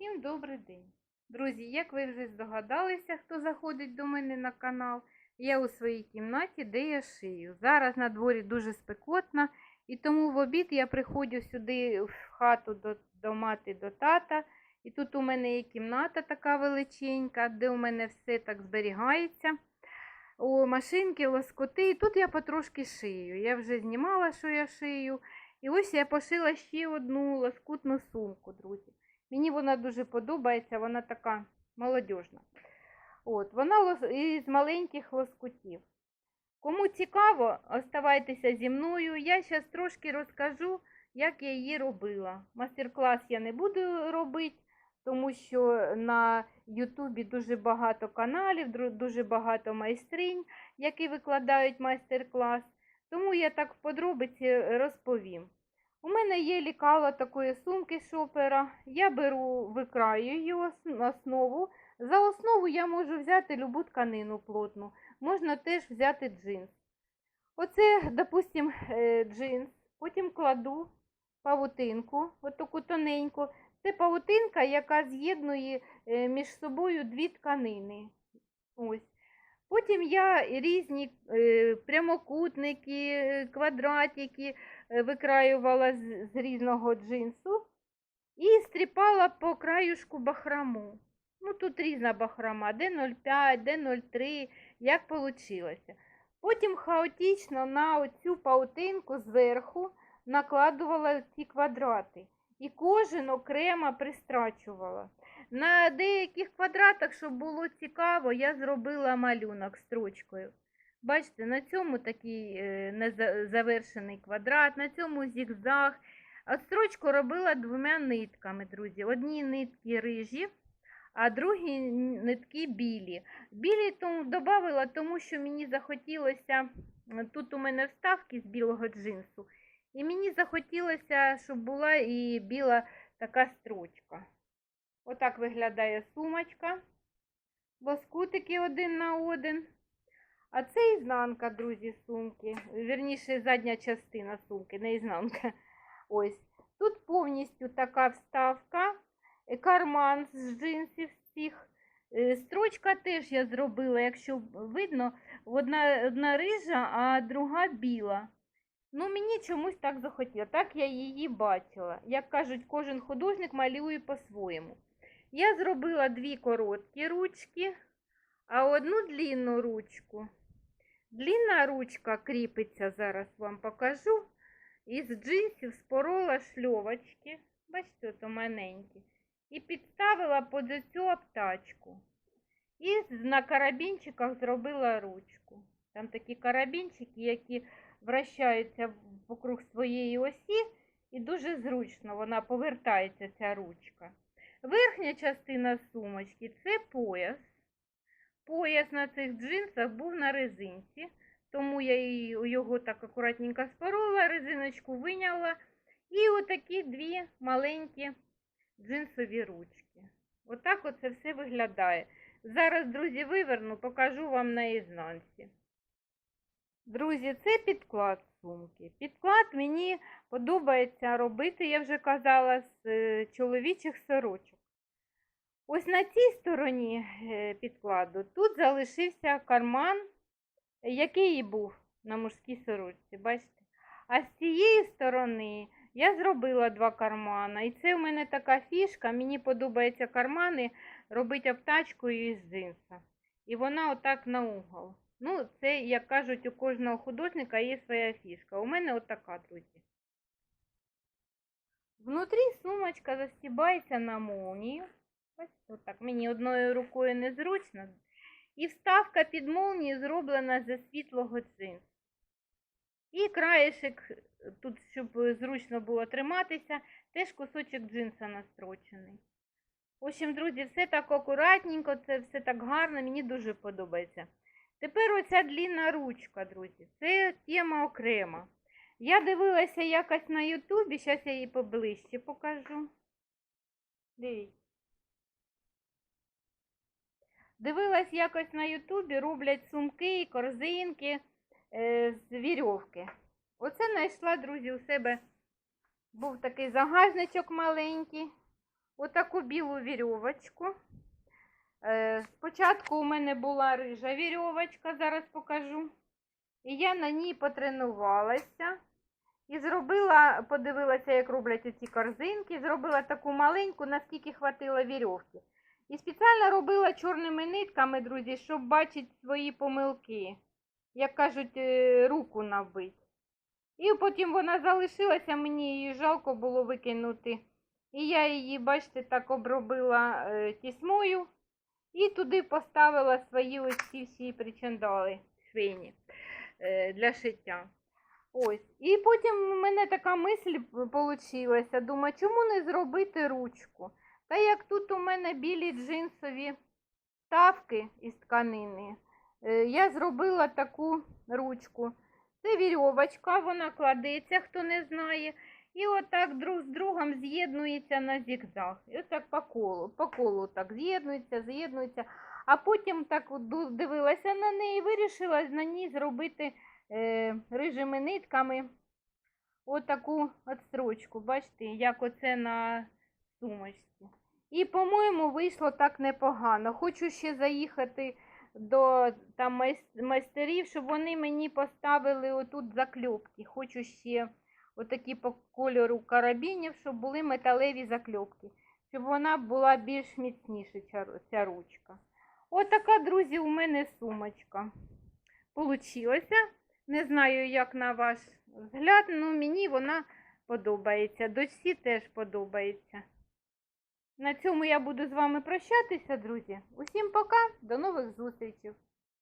Усім добрий день. Друзі, як ви вже здогадалися, хто заходить до мене на канал, я у своїй кімнаті, де я шию. Зараз на дворі дуже спекотно, і тому в обід я приходжу сюди в хату до, до мати, до тата. І тут у мене є кімната така величенька, де у мене все так зберігається. О, машинки, лоскоти. І тут я потрошки шию. Я вже знімала, що я шию. І ось я пошила ще одну лоскутну сумку, друзі. Мені вона дуже подобається, вона така молодіжна. От, вона із маленьких лоскутів. Кому цікаво, оставайтеся зі мною. Я зараз трошки розкажу, як я її робила. Мастер-клас я не буду робити, тому що на Ютубі дуже багато каналів, дуже багато майстринь, які викладають майстер-клас. Тому я так в подробиці розповім. У мене є лікало такої сумки шопера. Я беру, викраю основу. За основу я можу взяти любу тканину плотну. Можна теж взяти джинс. Оце, допустим, е, джинс. Потім кладу павутинку, отаку тоненьку. Це павутинка, яка з'єднує е, між собою дві тканини. Ось. Потім я різні е, прямокутники, квадратики викраювала з, з різного джинсу і стріпала по краюшку бахрому. Ну, тут різна бахрома, де 0,5, де 0,3, як вийшло. Потім хаотично на оцю паутинку зверху накладувала ці квадрати. І кожен окремо пристрачувала. На деяких квадратах, щоб було цікаво, я зробила малюнок строчкою. Бачите, на цьому такий е, незавершений квадрат, на цьому зігзаг. А строчку робила двома нитками, друзі. Одні нитки рижі, а другі нитки білі. Білі тому додавала, тому що мені захотілося, тут у мене вставки з білого джинсу, і мені захотілося, щоб була і біла така строчка. Отак виглядає сумочка. Лоскутики один на один. А це ізнанка, друзі, сумки. Вірніше, задня частина сумки, не ізнанка. Ось. Тут повністю така вставка, карман з джинсів всіх. Е, Строчка теж я зробила, якщо видно, одна, одна рижа, а друга біла. Ну, мені чомусь так захотіло. Так я її бачила. Як кажуть, кожен художник малює по-своєму. Я зробила дві короткі ручки, а одну длінну ручку. Длінна ручка кріпиться, зараз вам покажу. Із джинсів спорола шльовочки, бачите, ото маленькі, і підставила під цю обтачку. І на карабінчиках зробила ручку. Там такі карабінчики, які вращаються вокруг своєї осі, і дуже зручно вона повертається, ця ручка. Верхня частина сумочки це пояс. Пояс на цих джинсах був на резинці, тому я його так акуратненько спорола, резиночку виняла. І отакі дві маленькі джинсові ручки. Отак оце все виглядає. Зараз, друзі, виверну, покажу вам на ізнанці. Друзі, це підклад сумки. Підклад мені подобається робити, я вже казала, з е, чоловічих сорочок. Ось на цій стороні е, підкладу тут залишився карман, який і був на мужській сорочці, бачите? А з цієї сторони я зробила два кармана. І це в мене така фішка. Мені подобаються кармани робити обтачкою із джинса. І вона отак на угол. Ну, це, як кажуть, у кожного художника є своя фішка. У мене отака, друзі. Внутрі сумочка застібається на молнію. Ось отак. Мені одною рукою незручно. І вставка під молнію зроблена зі світлого джинсу. І краєшок, е, тут, щоб зручно було триматися, теж кусочок джинса настрочений. В общем, друзі, все так акуратненько, це все так гарно, мені дуже подобається. Тепер оця длінна ручка, друзі, це тема окрема. Я дивилася якось на Ютубі, зараз я її поближче покажу. Дивіться. Дивилась якось на Ютубі, роблять сумки корзинки е, з вірьовки. Оце знайшла, друзі, у себе був такий загажничок маленький. отаку білу вірьовочку. Е, Спочатку у мене була рижа вірьовочка, зараз покажу. І я на ній потренувалася. І зробила, подивилася, як роблять ці корзинки, зробила таку маленьку, наскільки хватило вірьовки. І спеціально робила чорними нитками, друзі, щоб бачити свої помилки. Як кажуть, е, руку набити. І потім вона залишилася, мені її жалко було викинути. І я її, бачите, так обробила е, тісьмою. І туди поставила свої ось ці всі причандали швейні е, для шиття. Ось. І потім в мене така мисль вийшла. Думаю, чому не зробити ручку? Та як тут у мене білі джинсові ставки із тканини, е, я зробила таку ручку. Це вірьовочка, вона кладеться, хто не знає. І отак друг з другом з'єднується на зігзаг. І отак по колу, по колу так з'єднується, з'єднується. А потім так дивилася на неї і вирішила на ній зробити е, рижими нитками отаку отстрочку. Бачите, як оце на сумочці. І, по-моєму, вийшло так непогано. Хочу ще заїхати до там майстерів, щоб вони мені поставили отут закльопки. Хочу ще отакі по кольору карабінів, щоб були металеві закльопки, щоб вона була більш міцніша, ця, ручка. Отака, друзі, у мене сумочка. Получилося. Не знаю, як на ваш взгляд, але мені вона подобається. Дочці теж подобається. На цьому я буду з вами прощатися, друзі. Усім пока, до нових зустрічей.